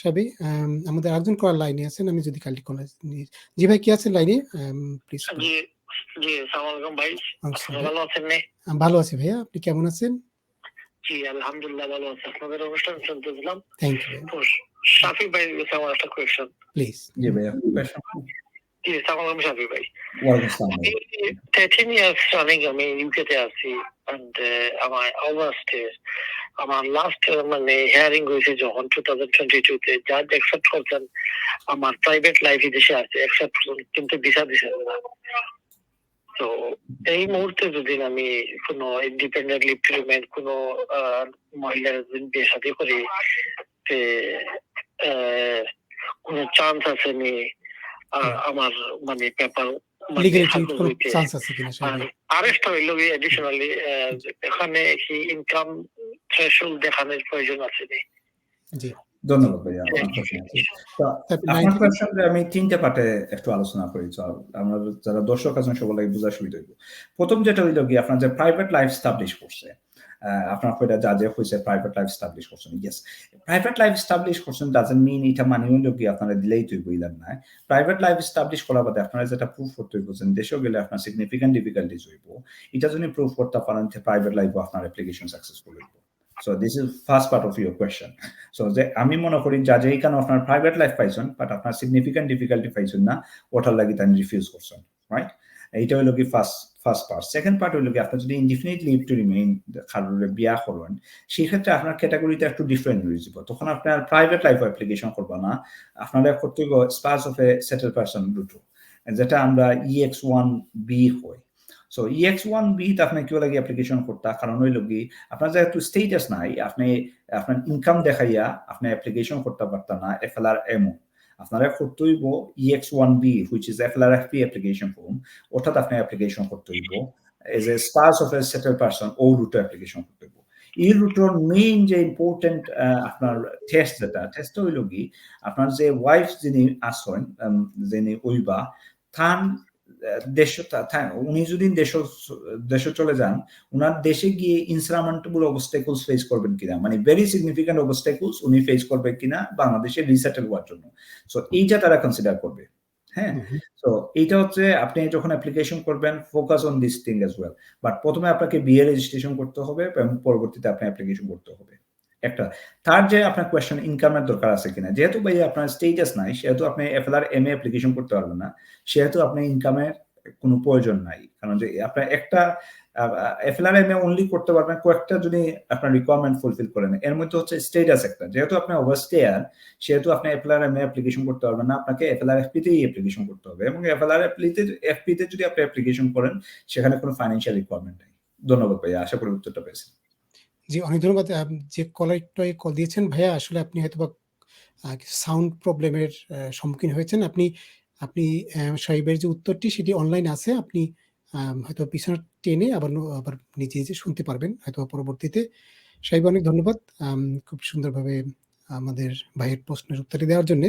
সাবি আম আমাদের আরেকজন কলার লাইনে আছেন। আমি যদি কাইন্ডলি কলার নি জি ভাই কে আছেন লাইনে? আম প্লিজ জি, জি, আলাইকুম ভাই। ভালো আছেন ভালো আছি ভাইয়া। আপনি কেমন আছেন? জি, আলহামদুলিল্লাহ ভালো আছি। আপনাদের অনুষ্ঠান শুনতেছিলাম। থ্যাংক ইউ শাফি কাছে আমার একটা কোয়েশ্চেন। প্লিজ। জি ভাইয়া, জি, আলাইকুম শাফি ভাই। ওয়ালাইকুম আসসালাম আমি 13 ইয়ার্স রানিং আমি ইউকে তে আছি এন্ড আমার অগস্টে আমার লাস্ট মানে হিয়ারিং হয়েছে যখন 2022 তে জাজ অ্যাকসেপ্ট করছেন আমার প্রাইভেট লাইফ দেশে আছে অ্যাকসেপ্ট কিন্তু ভিসা দিছে না। তো এই মুহূর্তে যদি আমি কোনো ইন্ডিপেন্ডেন্ট লিভ টু রিমেইন কোনো মহিলার যদি বিয়ে শাদী করি কোনো চান্স আছে আহ, আমার মানে পেপার সাহেব? আরেকটা হইল এডিশনালি এখানে কি ইনকাম থ্রেশহোল্ড দেখানোর প্রয়োজন আছে জি। ধন্যবাদ ভাইয়া আপনার প্রশ্ন তো তারপর আপনার 90 কোয়েশ্চেনটা আমি তিনটা পার্টে একটু আলোচনা করি আমরা যারা দর্শক আছেন সবাই বোঝার সুবিধা হইব। প্রথম যেটা হইল কি আপনার যে প্রাইভেট লাইফ স্টাবলিশ করছে আপনার কয়টা জাজে হয়েছে প্রাইভেট লাইফ স্টাবলিশ করছেন ইয়েস প্রাইভেট লাইফ স্টাবলিশ করছেন ডাজেন্ট মিন এটা মানে হইল কি আপনারা দিলেই তুই বইলেন না প্রাইভেট লাইফ স্টাবলিশ করা বাদে আপনারা যেটা প্রুফ করতে হইব যে দেশেও গেলে আপনার সিগনিফিকেন্ট ডিফিকাল্টিজ হইব। এটা যদি প্রুফ করতে পারেন প্রাইভেট লাইফ আপনার অ্যাপ্লিকেশন সাকসেসফুল হইব। So this is first part of your question so যে আমি মনে করি যা যে এইখানে আপনার প্রাইভেট লাইফ পাইছেন বাট আপনার সিগনিফিকেন্ট ডিফিকাল্টি পাইছেন না, ওটার লাগি তাই রিফিউজ করছেন রাইট এইটা হইল কি first first part second part হইল কি আপনি যদি ইনডিফিনিট লিভ টু রিমেইন কারোর বিয়া করেন, সেই ক্ষেত্রে আপনার ক্যাটাগরিটা একটু ডিফারেন্ট হয়ে যাব তখন আপনার প্রাইভেট লাইফ অ্যাপ্লিকেশন করবা না আপনারা করতে spouse of a settle person দুটো, যেটা আমরা ইএক্স ওয়ান বি হয় সো ইএক্স ওয়ান বি তে আপনি কি লাগে অ্যাপ্লিকেশন করতা কারণ হইল কি আপনার যেহেতু স্টেটাস নাই, আপনি আপনার ইনকাম দেখাইয়া আপনি অ্যাপ্লিকেশন করতে পারতেন না এফএলআর এমও আপনারা করতে হইব EX one B which is FLR FP application form ওটাতে আপনি অ্যাপ্লিকেশন করতে হইব as a spouse of a settle person ও রুটে অ্যাপ্লিকেশন করতে হইব এই রুটের মেইন যে ইম্পর্টেন্ট আপনার টেস্ট যেটা টেস্ট হইল কি আপনার যে ওয়াইফ যিনি আসেন যিনি ওইবা থান দেশ উনি যদি দেশ দেশে চলে যান উনার দেশে গিয়ে ইনসারামেন্টেবল অবস্টেকলস ফেস করবেন কিনা? মানে ভেরি সিগনিফিকেন্ট অবস্টেকলস উনি ফেস করবেন কিনা বাংলাদেশে রিসেটেল হওয়ার জন্য। সো এইটা তারা কনসিডার করবে। হ্যাঁ। তো এইটা হচ্ছে আপনি যখন অ্যাপ্লিকেশন করবেন focus on this thing as well but প্রথমে আপনাকে বিয়ে রেজিস্ট্রেশন করতে হবে এবং পরবর্তীতে আপনি অ্যাপ্লিকেশন করতে হবে। একটা। তার যে আপনার কোয়েশ্চেন ইনকামের দরকার আছে কিনা, যেহেতু ভাই আপনার স্টেটাস নাই, সেহেতু আপনি এফএলআর এম এ অ্যাপ্লিকেশন করতে পারবেন না, সেহেতু আপনি ইনকামের কোনো প্রয়োজন নাই। কারণ যে আপনার একটা এফএলআর এম এ অনলি করতে পারবেন, কয়েকটা যদি আপনার রিকোয়ারমেন্ট ফুলফিল করেন এর মধ্যে হচ্ছে স্টেটাস একটা। যেহেতু আপনি ওভারস্টেয়ার সেহেতু আপনি এফএলআর এম এ অ্যাপ্লিকেশন করতে পারবেন না, আপনাকে এফএলআর এফপি তেই অ্যাপ্লিকেশন করতে হবে। এবং এফএলআর এফপিতে এফপিতে যদি আপনি অ্যাপ্লিকেশন করেন, সেখানে কোনো ফাইন্যান্সিয়াল রিকোয়ারমেন্ট নেই। ধন্যবাদ ভাইয়া, আশা করি উত্তরটা পেয়েছেন। জি, অনেক ধন্যবাদ। যে কলার একটু কল দিয়েছেন ভাইয়া আসলে আপনি হয়তোবা আ কিছু সাউন্ড প্রবলেমের সম্মুখীন হয়েছেন। আপনি আপনি সাহেবের যে উত্তরটি সেটি অনলাইন আছে। আপনি হয়তো পিছনে টেনে আবার আবার নিজে, নিজে শুনতে পারবেন হয়তোবা পরবর্তীতে। সাহেব অনেক ধন্যবাদ। খুব সুন্দরভাবে আমাদের ভাইয়ের প্রশ্নের উত্তরটি দেওয়ার জন্যে।